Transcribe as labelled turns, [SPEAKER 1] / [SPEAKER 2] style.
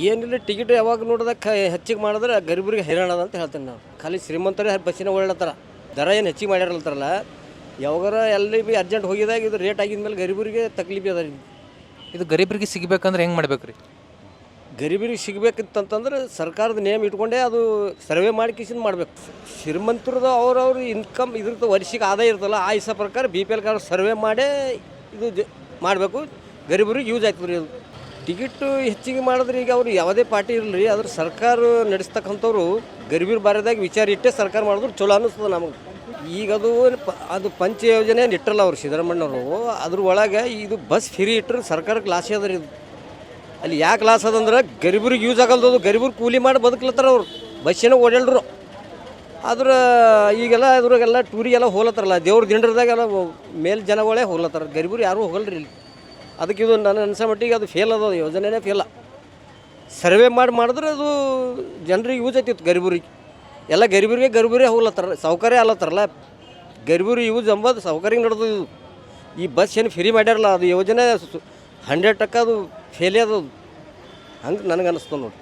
[SPEAKER 1] ಏನಿಲ್ಲ ಟಿಕೆಟ್ ಯಾವಾಗ ನೋಡಿದಾಗ ಹೆಚ್ಚಿಗೆ ಮಾಡಿದ್ರೆ ಗರೀಬರಿಗೆ ಹೈರಾಣ ಅಂತ ಹೇಳ್ತೀನಿ ನಾವು ಖಾಲಿ ಶ್ರೀಮಂತರೇ ಬಸ್ಸಿನ ಓಡಾಡ್ತಾರ ದರ ಏನು ಹೆಚ್ಚಿಗೆ ಮಾಡ್ಯಾರಲ್ತಾರಲ್ಲ ಯಾವಾಗಾರ ಎಲ್ಲಿ ಬಿ ಅರ್ಜೆಂಟ್ ಹೋಗಿದಾಗ ಇದು ರೇಟ್ ಆಗಿದ್ಮೇಲೆ ಗರೀಬರಿಗೆ ತಕ್ಲೀಫ್ ಅದ ರೀ
[SPEAKER 2] ಇದು ಗರೀಬರಿಗೆ ಸಿಗಬೇಕಂದ್ರೆ ಹೆಂಗೆ ಮಾಡ್ಬೇಕು ರೀ
[SPEAKER 1] ಗರೀಬರಿಗೆ ಸಿಗಬೇಕಿತ್ತಂತಂದ್ರೆ ಸರ್ಕಾರದ ನೇಮ್ ಇಟ್ಕೊಂಡೇ ಅದು ಸರ್ವೆ ಮಾಡಿ ಮಾಡಬೇಕು. ಮಾಡ್ಬೇಕು ಶ್ರೀಮಂತರದ್ದು ಅವ್ರವ್ರ ಇನ್ಕಮ್ ಇದ್ರದ್ದು ವರ್ಷಕ್ಕೆ ಆದಾಯ ಇರ್ತಲ್ಲ ಆ ಇಸ ಪ್ರಕಾರ B P L card survey ಮಾಡೇ ಇದು ಜ ಮಾಡಬೇಕು. ಗರೀಬರಿಗೆ ಯೂಸ್ ಆಗ್ತದೆ ರೀ ಅದು. ಟಿಕೆಟು ಹೆಚ್ಚಿಗೆ ಮಾಡಿದ್ರೆ ಈಗ ಅವ್ರು ಯಾವುದೇ ಪಾರ್ಟಿ ಇರಲಿ, ಆದ್ರೆ ಸರ್ಕಾರ ನಡೆಸ್ತಕ್ಕಂಥವ್ರು ಗರಿಬೀರ್ ಬಾರದಾಗ ವಿಚಾರ ಇಟ್ಟೆ ಸರ್ಕಾರ ಮಾಡಿದ್ರು ಚಲೋ ಅನ್ನಿಸ್ತದೆ ನಮಗೆ. ಈಗ ಅದು ಅದು ಪಂಚ ಯೋಜನೆ ಇಟ್ಟಲ್ಲ ಅವ್ರು ಸಿದ್ದರಾಮಣ್ಣವರು ಅದ್ರ ಒಳಗೆ ಇದು ಬಸ್ ಫ್ರೀ ಇಟ್ಟರು ಸರ್ಕಾರಕ್ಕೆ ಲಾಸ್ ಅದ ರೀ ಇದು. ಅಲ್ಲಿ ಯಾಕೆ ಲಾಸ್ ಅದಂದ್ರೆ ಗರಿಬರಿಗೆ ಯೂಸ್ ಆಗಲ್ದು ಗರಿಬರು ಕೂಲಿ ಮಾಡಿ ಬದುಕ್ಲತ್ತಾರ ಅವ್ರು. ಬಸ್ಸಿನ ಓಡಾಡ್ರು. ಆದ್ರೆ ಈಗೆಲ್ಲ ಇದ್ರಾಗೆಲ್ಲ ಟೂರಿಗೆಲ್ಲ ಹೋಗ್ಲತ್ತಾರಲ್ಲ ದೇವ್ರ ದಿಂಡ್ರದಾಗೆಲ್ಲ ಮೇಲ್ ಜನಗಳೇ ಹೋಗ್ಲತ್ತಾರ ಗರಿಬರು ಯಾರೂ ಹೋಗಲ್ರಿ ಇಲ್ಲಿ. ಅದಕ್ಕೆ ಇದು ನನ್ನ ಅನ್ಸೋ ಮಟ್ಟಿಗೆ ಅದು ಫೇಲ್ ಅದ ಯೋಜನೆನೇ ಫೇಲ ಸರ್ವೆ ಮಾಡಿ ಮಾಡಿದ್ರೆ ಅದು ಜನರಿಗೆ ಯೂಸ್ ಆಯ್ತಿತ್ತು ಗರಿಬರಿಗೆ. ಎಲ್ಲ ಗರಿಬರಿಗೆ ಗರೀಬರೇ ಹೋಗ್ಲತ್ತಾರ ಸೌಕರ್ಯ ಅಲ್ಲತ್ತಾರಲ್ಲ ಗರಿಬರಿ ಯೂಸ್ ಅಂಬೋದು ಸೌಕರ್ಯ ನಡೆದು ಇದು. ಈ ಬಸ್ ಏನು ಫ್ರೀ ಮಾಡ್ಯಾರಲ್ಲ, ಅದು ಯೋಜನೆ ಹಂಡ್ರೆಡ್ ಟಕ್ಕ ಅದು ಫೇಲೇ ಅದು ಹಂಗೆ ನನಗೆ ಅನ್ನಿಸ್ತು ನೋಡಿ